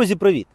Друзі, привіт!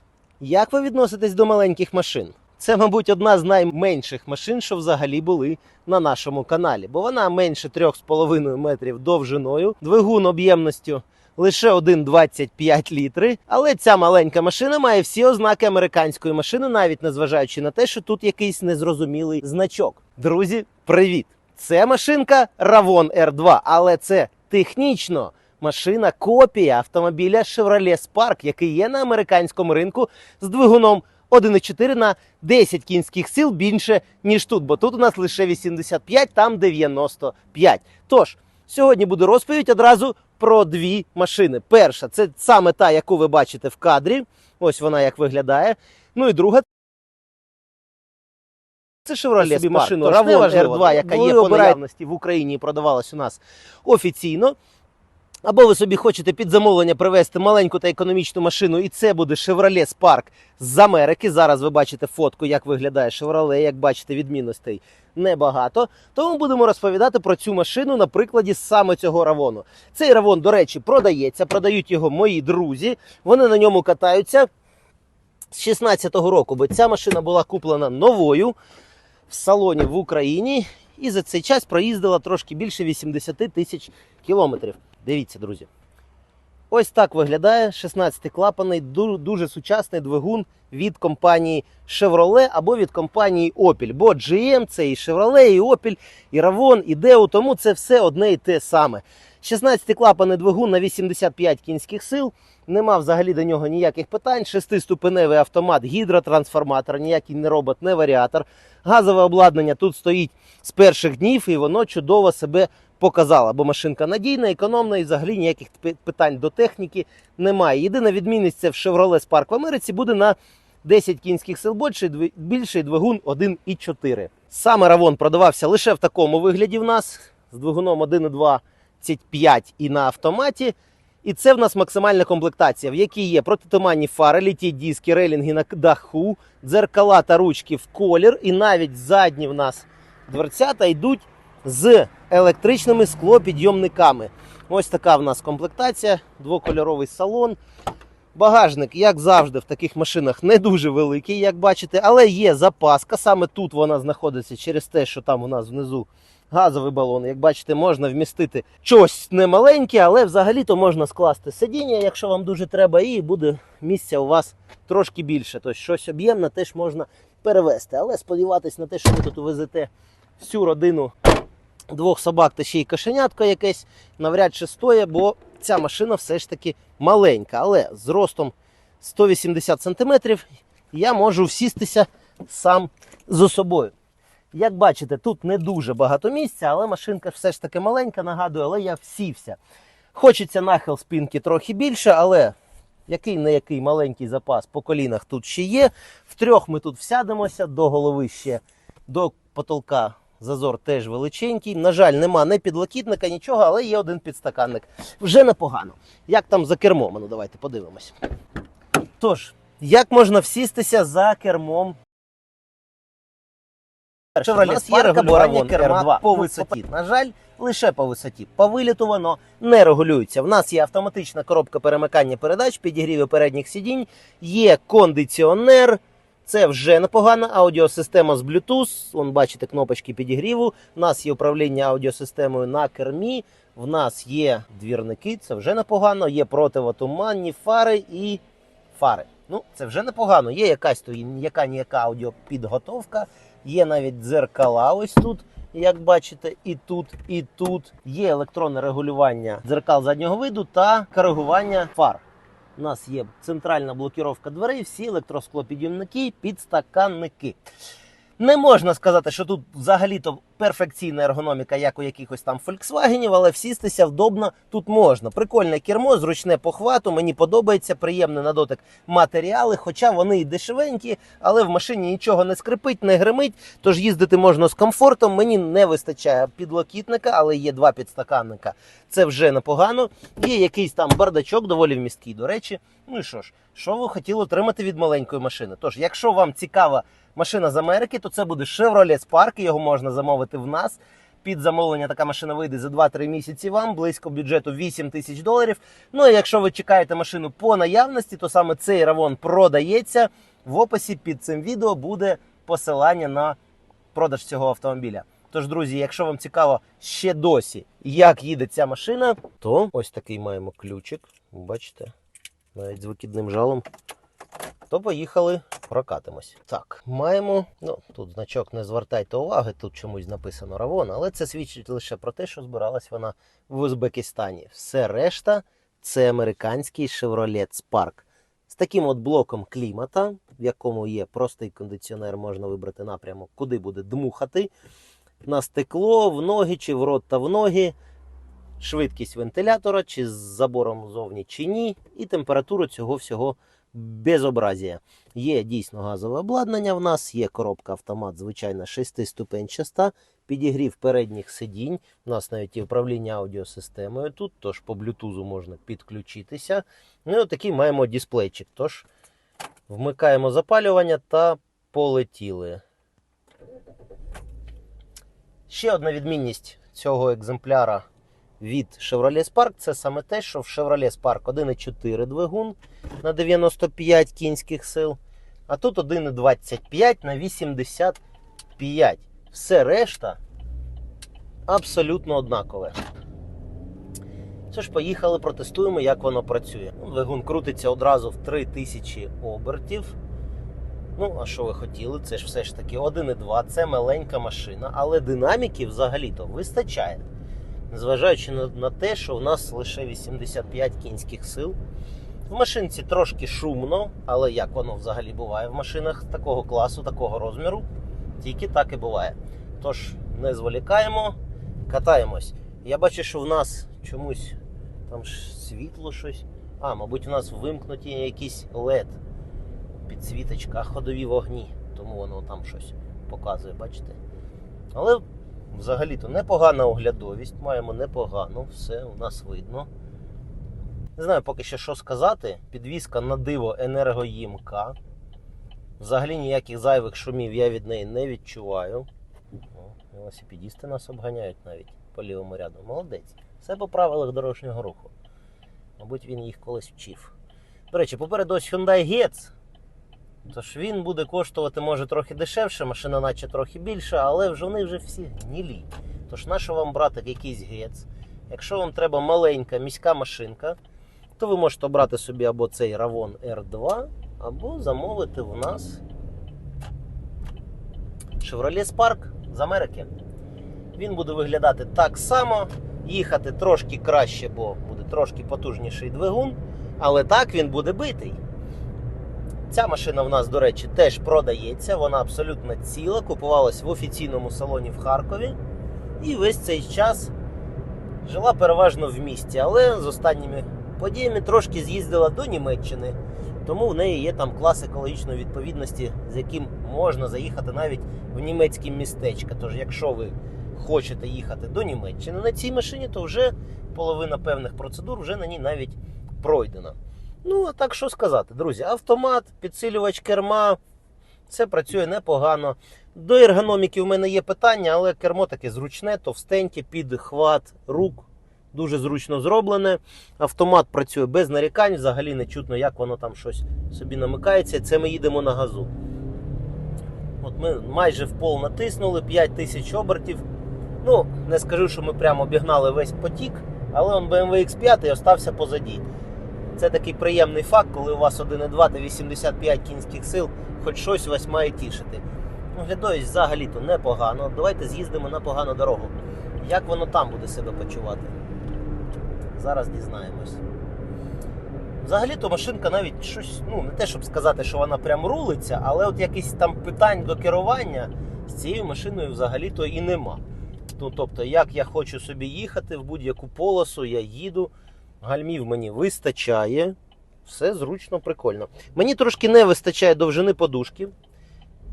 Як ви відноситесь до маленьких машин? Це, мабуть, одна з найменших машин, що взагалі були на нашому каналі, бо вона менше 3,5 метрів довжиною, двигун об'ємністю лише 1,25 літри. Але ця маленька машина має всі ознаки американської машини, навіть незважаючи на те, що тут якийсь незрозумілий значок. Друзі, привіт! Це машинка Ravon R2, але це технічно машина копія автомобіля Chevrolet Spark, який є на американському ринку з двигуном 1,4 на 10 кінських сил більше, ніж тут, бо тут у нас лише 85, там 95. Тож, сьогодні буде розповідь одразу про дві машини. Перша це саме та, яку ви бачите в кадрі. Ось вона як виглядає. Ну і друга. Це Chevrolet Spark. машину неважливо, R2, яка є по наявності в Україні і продавалась у нас офіційно. Або ви собі хочете під замовлення привезти маленьку та економічну машину, і це буде Chevrolet Spark з Америки. Зараз ви бачите фотку, як виглядає Chevrolet, як бачите, відмінностей небагато. Тому будемо розповідати про цю машину на прикладі саме цього равону. Цей равон, до речі, продається, продають його мої друзі. Вони на ньому катаються з 16-го року, бо ця машина була куплена новою в салоні в Україні і за цей час проїздила трошки більше 80 тисяч кілометрів. Дивіться, друзі. Ось так виглядає 16-клапаний, дуже сучасний двигун від компанії Chevrolet або від компанії Opel. Бо GM це і Chevrolet, і Opel, і Ravon, і Deo, тому це все одне і те саме. 16-клапаний двигун на 85 кінських сил. Нема взагалі до нього ніяких питань. Шестиступеневий автомат, гідротрансформатор, ніякий не робот, не варіатор. Газове обладнання тут стоїть з перших днів, і воно чудово себе показало. Бо машинка надійна, економна і взагалі ніяких питань до техніки немає. Єдина відмінність це в Chevrolet Spark в Америці буде на 10 кінських сил більший, більший двигун 1,4. Саме Равон продавався лише в такому вигляді в нас з двигуном 1,25 і на автоматі. І це в нас максимальна комплектація, в якій є протитуманні фари, літі диски, рейлінги на даху, дзеркала та ручки в колір, і навіть задні в нас дверцята йдуть з електричними склопідйомниками. Ось така в нас комплектація, двокольоровий салон. Багажник, як завжди, в таких машинах не дуже великий, як бачите, але є запаска. Саме тут вона знаходиться через те, що там у нас внизу газовий балон. Як бачите, можна вмістити щось немаленьке, але взагалі-то можна скласти сидіння, якщо вам дуже треба, і буде місця у вас трошки більше. Тобто щось об'ємне теж можна перевезти. Але сподіватись на те, що ви тут увезете всю родину двох собак та ще й кошенятко якесь, навряд чи стоїть, бо ця машина все ж таки маленька. Але з ростом 180 см я можу всістися сам з собою. Як бачите, тут не дуже багато місця, але машинка все ж таки маленька, нагадую, але я всівся. Хочеться нахил спинки трохи більше, але який не який маленький запас по колінах тут ще є. Втрьох ми тут всядемося, до голови ще до потолка зазор теж величенький. На жаль, нема не підлокітника, нічого, але є один підстаканник. Вже непогано. Як там за кермом? Ну давайте подивимось. Тож, як можна всістися за кермом Перше, у нас є регулювання керма керма по по висоті. На жаль, лише по висоті. По виліту воно не регулюється. В нас є автоматична коробка перемикання передач, підігрівів передніх сидінь, є кондиціонер. Це вже непогана аудіосистема з Bluetooth. Вон бачите кнопочки підігріву. У нас є управління аудіосистемою на кермі. В нас є двірники, це вже непогано. Є противотуманні фари і фари. Ну, це вже непогано. Є якась то яка ніяка аудіопідготовка. Є навіть дзеркала ось тут, як бачите, і тут, і тут. Є електронне регулювання дзеркал заднього виду та коригування фар. У нас є центральна блокіровка дверей, всі електросклопідйомники, підстаканники. Не можна сказати, що тут взагалі-то перфекційна ергономіка, як у якихось там Volkswagen, але всістися вдобно тут можна. Прикольне кермо, зручне по хвату, мені подобається, приємне на дотик матеріали, хоча вони і дешевенькі, але в машині нічого не скрипить, не гримить, тож їздити можна з комфортом. Мені не вистачає підлокітника, але є два підстаканника. Це вже непогано. Є якийсь там бардачок, доволі вмісткий, до речі. Ну і що ж, що ви хотіли отримати від маленької машини? Тож, якщо вам цікава машина з Америки, то це буде Chevrolet Spark, його можна замовити в нас. Під замовлення така машина вийде за 2-3 місяці вам, близько бюджету 8 тисяч доларів. Ну а якщо ви чекаєте машину по наявності, то саме цей Равон продається. В описі під цим відео буде посилання на продаж цього автомобіля. Тож, друзі, якщо вам цікаво ще досі, як їде ця машина, то ось такий маємо ключик. Бачите, навіть з викидним жалом. То поїхали, прокатимось. Так, маємо. Ну, тут значок не звертайте уваги, тут чомусь написано Равон, але це свідчить лише про те, що збиралась вона в Узбекистані. Все решта це американський Chevrolet Spark. З таким от блоком клімата, в якому є простий кондиціонер, можна вибрати напрямок, куди буде дмухати. На стекло, в ноги чи в рот та в ноги. Швидкість вентилятора, чи з забором зовні, чи ні, і температуру цього всього безобразія. Є дійсно газове обладнання в нас, є коробка автомат, звичайно, шестиступенчаста, підігрів передніх сидінь. У нас навіть і управління аудіосистемою тут, тож по блютузу можна підключитися. Ну і отакий маємо дисплейчик. Тож вмикаємо запалювання та полетіли. Ще одна відмінність цього екземпляра від Chevrolet Spark це саме те, що в Chevrolet Spark 1,4 двигун на 95 кінських сил, а тут 1,25 на 85. Все решта абсолютно однакове. Що ж, поїхали, протестуємо, як воно працює. Ну, Двигун крутиться одразу в 3000 обертів. Ну, а що ви хотіли? Це ж все ж таки 1,2, це маленька машина, але динаміки взагалі-то вистачає. Незважаючи на, те, що в нас лише 85 кінських сил. В машинці трошки шумно, але як воно взагалі буває в машинах такого класу, такого розміру, тільки так і буває. Тож, не зволікаємо, катаємось. Я бачу, що в нас чомусь там світло щось. А, мабуть, у нас вимкнуті якісь LED підсвіточка, ходові вогні, тому воно там щось показує, бачите? Але взагалі-то непогана оглядовість, маємо непогану, все у нас видно. Не знаю поки що що сказати. Підвізка на диво енергоїмка. Взагалі ніяких зайвих шумів я від неї не відчуваю. О, велосипедісти нас обганяють навіть по лівому ряду. Молодець. Все по правилах дорожнього руху. Мабуть, він їх колись вчив. До речі, попереду ось Hyundai Getz. Тож він буде коштувати, може, трохи дешевше, машина наче трохи більша, але вже вони вже всі гнілі. Тож нащо вам брати якийсь гец? Якщо вам треба маленька міська машинка, то ви можете обрати собі або цей Ravon R2, або замовити в нас Chevrolet Spark з Америки. Він буде виглядати так само, їхати трошки краще, бо буде трошки потужніший двигун, але так він буде битий. Ця машина в нас, до речі, теж продається. Вона абсолютно ціла, купувалась в офіційному салоні в Харкові. І весь цей час жила переважно в місті, але з останніми подіями трошки з'їздила до Німеччини. Тому в неї є там клас екологічної відповідності, з яким можна заїхати навіть в німецькі містечка. Тож, якщо ви хочете їхати до Німеччини на цій машині, то вже половина певних процедур вже на ній навіть пройдена. Ну, а так що сказати, друзі, автомат, підсилювач керма, все працює непогано. До ергономіки в мене є питання, але кермо таке зручне, товстеньке, під хват рук. Дуже зручно зроблене. Автомат працює без нарікань, взагалі не чутно, як воно там щось собі намикається. Це ми їдемо на газу. От Ми майже в пол натиснули 5 тисяч обертів. Ну, не скажу, що ми прямо обігнали весь потік, але он BMW X5 остався позаді. Це такий приємний факт, коли у вас 1,2 та 85 кінських сил, хоч щось вас має тішити. Ну, Глядовість взагалі-то непогано. Давайте з'їздимо на погану дорогу. Як воно там буде себе почувати? Зараз дізнаємось. Взагалі-то машинка навіть щось, ну не те, щоб сказати, що вона прям рулиться, але от якісь там питань до керування з цією машиною взагалі-то і нема. Ну, тобто, як я хочу собі їхати в будь-яку полосу, я їду. Гальмів мені вистачає. Все зручно, прикольно. Мені трошки не вистачає довжини подушки,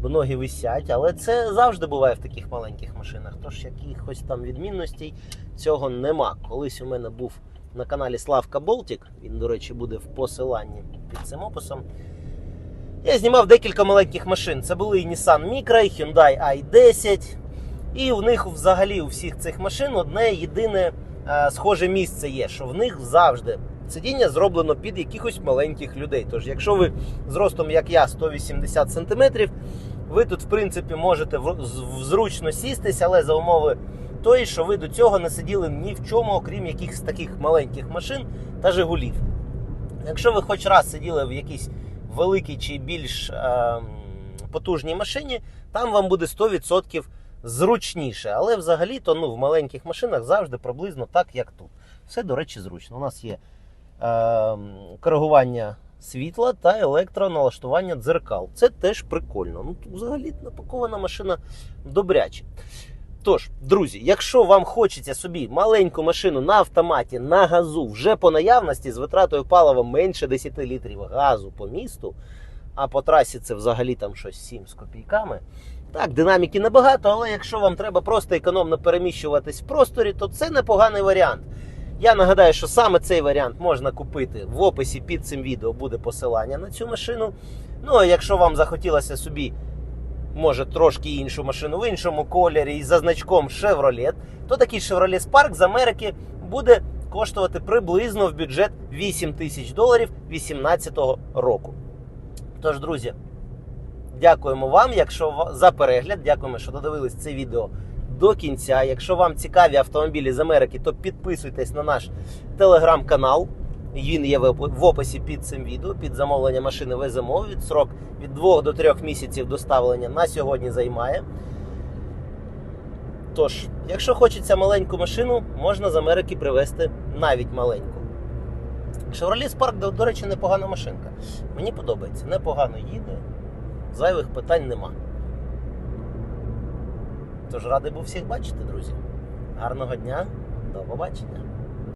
бо ноги висять, але це завжди буває в таких маленьких машинах. Тож якихось там відмінностей цього нема. Колись у мене був на каналі Славка Болтік, він, до речі, буде в посиланні під цим описом. Я знімав декілька маленьких машин. Це були і Nissan Micra, і Hyundai i10. І в них взагалі у всіх цих машин одне єдине схоже місце є, що в них завжди сидіння зроблено під якихось маленьких людей. Тож, якщо ви з ростом, як я, 180 см, ви тут, в принципі, можете зручно сістись, але за умови тої, що ви до цього не сиділи ні в чому, окрім якихось таких маленьких машин та Жигулів. Якщо ви хоч раз сиділи в якійсь великій чи більш е, потужній машині, там вам буде 100% зручніше. Але взагалі-то ну, в маленьких машинах завжди приблизно так, як тут. Все, до речі, зручно. У нас є е, коригування світла та електроналаштування дзеркал. Це теж прикольно. Ну, взагалі напакована машина добряче. Тож, друзі, якщо вам хочеться собі маленьку машину на автоматі, на газу, вже по наявності з витратою палива менше 10 літрів газу по місту, а по трасі це взагалі там щось 7 з копійками. Так, динаміки небагато, але якщо вам треба просто економно переміщуватись в просторі, то це непоганий варіант. Я нагадаю, що саме цей варіант можна купити в описі під цим відео буде посилання на цю машину. Ну а якщо вам захотілося собі може трошки іншу машину в іншому кольорі і за значком Chevrolet, то такий Chevrolet Spark з Америки буде коштувати приблизно в бюджет 8 тисяч доларів 2018 року. Тож, друзі, дякуємо вам, якщо за перегляд. Дякуємо, що додивились це відео до кінця. Якщо вам цікаві автомобілі з Америки, то підписуйтесь на наш телеграм-канал. Він є в описі під цим відео. Під замовлення машини веземо. Від срок від 2 до 3 місяців доставлення на сьогодні займає. Тож, якщо хочеться маленьку машину, можна з Америки привезти навіть маленьку. Chevrolet Spark, до, речі, непогана машинка. Мені подобається, непогано їде, зайвих питань нема. Тож радий був всіх бачити, друзі. Гарного дня, до побачення.